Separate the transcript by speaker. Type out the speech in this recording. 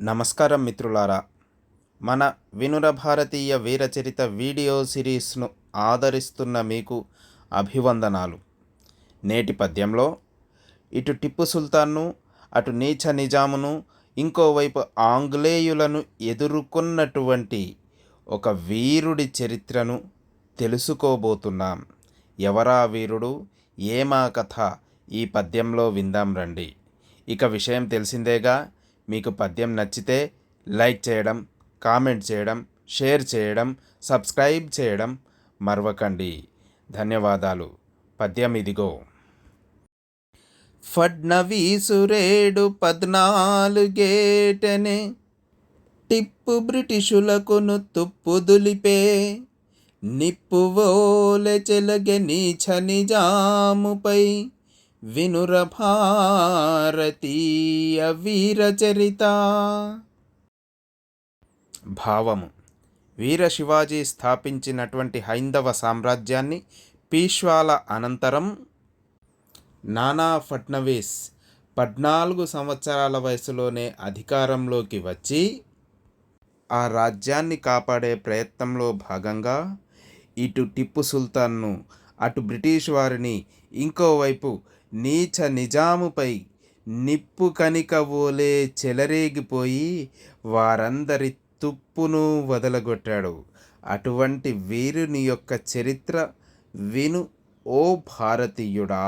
Speaker 1: నమస్కారం మిత్రులారా. మన వినుర భారతీయ వీరచరిత వీడియో సిరీస్ను ఆదరిస్తున్న మీకు అభివందనాలు. నేటి పద్యంలో ఇటు టిప్పు సుల్తాన్ను అటు నీచ నిజామును ఇంకోవైపు ఆంగ్లేయులను ఎదుర్కొన్నటువంటి ఒక వీరుడి చరిత్రను తెలుసుకోబోతున్నాం. ఎవరా వీరుడు? ఏమా కథ? ఈ పద్యంలో విందాం రండి. ఇక విషయం తెలిసిందేగా మీకు పద్యం నచ్చితే లైక్ చేయడం కామెంట్ చేయడం షేర్ చేయడం సబ్స్క్రైబ్ చేయడం మరవకండి. ధన్యవాదాలు. పద్యం ఇదిగో. ఫడ్నవీసురేడు పద్నాలుగేటనే టిప్పు బ్రిటిషులకును తుప్పు దులిపే నిప్పు చెలగె నీచ నిజాముపై వినుర భారతీయ వీరచరిత. భావము. వీర శివాజీ స్థాపించినటువంటి హైందవ సామ్రాజ్యాన్ని పీష్వాల అనంతరం నానా ఫడ్నవీస్ పద్నాలుగు సంవత్సరాల వయసులోనే అధికారంలోకి వచ్చి ఆ రాజ్యాన్ని కాపాడే ప్రయత్నంలో భాగంగా ఇటు టిప్పు సుల్తాన్ను అటు బ్రిటిష్ వారిని ఇంకోవైపు నీచ నిజాముపై నిప్పు కనిక ఓలే చెలరేగిపోయి వారందరి తుప్పును వదలగొట్టాడు. అటువంటి వీరుని యొక్క చరిత్ర విను ఓ భారతీయుడా!